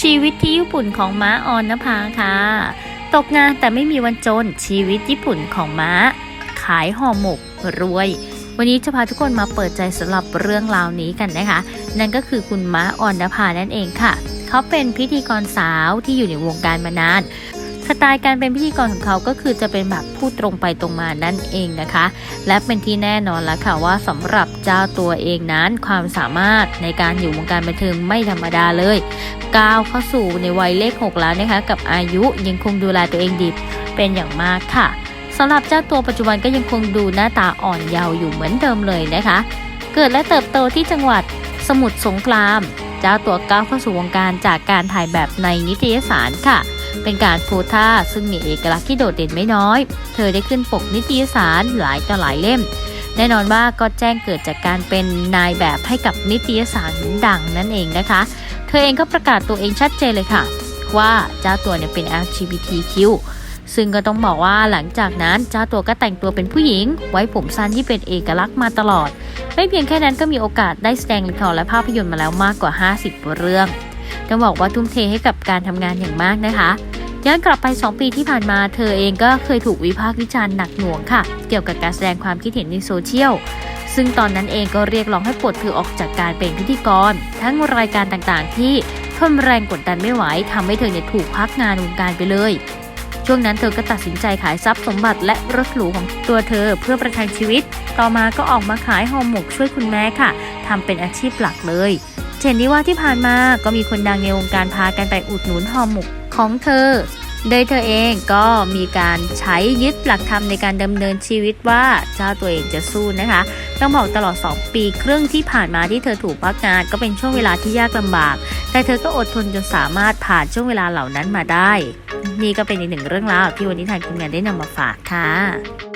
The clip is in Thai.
ชีวิตที่ญี่ปุ่นของม้าออนนภาค่ะ ตกงานแต่ไม่มีวันจน ชีวิตญี่ปุ่นของม้า ขายห่อหมกรวย วันนี้จะพาทุกคนมาเปิดใจสำหรับเรื่องราวนี้กันนะคะ นั่นก็คือคุณม้าออนนภานั่นเองค่ะ เขาเป็นพิธีกรสาวที่อยู่ในวงการมานาน สไตล์การเป็นพิธีกรของเขาก็คือจะเป็นแบบพูดตรงไปตรงมานั่นเองนะคะ และเป็นที่แน่นอนแล้วค่ะว่าสำหรับเจ้าตัวเองนั้นความสามารถในการอยู่วงการบันเทิงไม่ธรรมดาเลยก้าวเข้าสู่ในวัยเลข 6 แล้วนะคะ กับอายุยังคงดูแลตัวเองดีเป็นอย่างมากค่ะสำหรับเจ้าตัวปัจจุบันก็ยังคงดูหน้าตาอ่อนเยาว์อยู่เหมือนเดิมเลยนะคะ เกิดและเติบโตที่จังหวัดสมุทรสงคราม เจ้าตัวก้าวเข้าสู่วงการจากการถ่ายแบบในนิตยสารค่ะ เป็นการโพท่าซึ่งมีเอกลักษณ์ที่โดดเด่นไม่น้อย เธอได้ขึ้นปกนิตยสารหลายต่อหลายเล่ม แน่นอนว่าก็แจ้งเกิดจากการเป็นนายแบบให้กับนิตยสารดังนั่นเองนะคะ เธอเองก็ประกาศตัวเองชัดเจนเลยค่ะ ว่าเจ้าตัวเนี่ยเป็น LGBTQ ซึ่งก็ต้องบอกว่าหลังจากนั้นเจ้าตัวก็แต่งตัวเป็นผู้หญิง ไว้ผมสั้นที่เป็นเอกลักษณ์มาตลอด ไม่เพียงแค่นั้นก็มีโอกาสได้แสดงละครและภาพยนตร์มาแล้วมากกว่า 50 เรื่อง ต้องบอกว่าทุ่มเทให้กับการทำงานอย่างมากนะคะย้อนกลับไป 2 ปีที่ผ่านมาเธอเองก็เคยถูกวิพากษ์วิจารณ์หนักหน่วงค่ะ เกี่ยวกับการแสดงความคิดเห็นในโซเชียล ซึ่งตอนนั้นเองก็เรียกร้องให้ปลดเธอออกจากการเป็นพิธีกร ทั้งรายการต่างๆ ที่ทนแรงกดดันไม่ไหวทำให้เธอเนี่ยถูกพักงานวงการไปเลย ช่วงนั้นเธอก็ตัดสินใจขายทรัพย์สมบัติและรถหรูของตัวเธอเพื่อประทังชีวิต ต่อมาก็ออกมาขายห่อหมกช่วยคุณแม่ค่ะทำเป็นอาชีพหลักเลย เช่นนี้ว่าที่ผ่านมาก็มีคนดังในวงการพากันไปอุดหนุนห่อหมกของเธอ โดยเธอเองก็มีการใช้ยึดหลักธรรมในการดำเนินชีวิตว่าเจ้าตัวเองจะสู้นะคะ ต้องบอกตลอด 2 ปีครึ่งที่ผ่านมาที่เธอถูกพักงานก็เป็นช่วงเวลาที่ยากลำบาก แต่เธอก็อดทนจนสามารถผ่านช่วงเวลาเหล่านั้นมาได้ นี่ก็เป็นอีกหนึ่งเรื่องราวที่วันนี้ทางทีมงานได้นำมาฝากค่ะ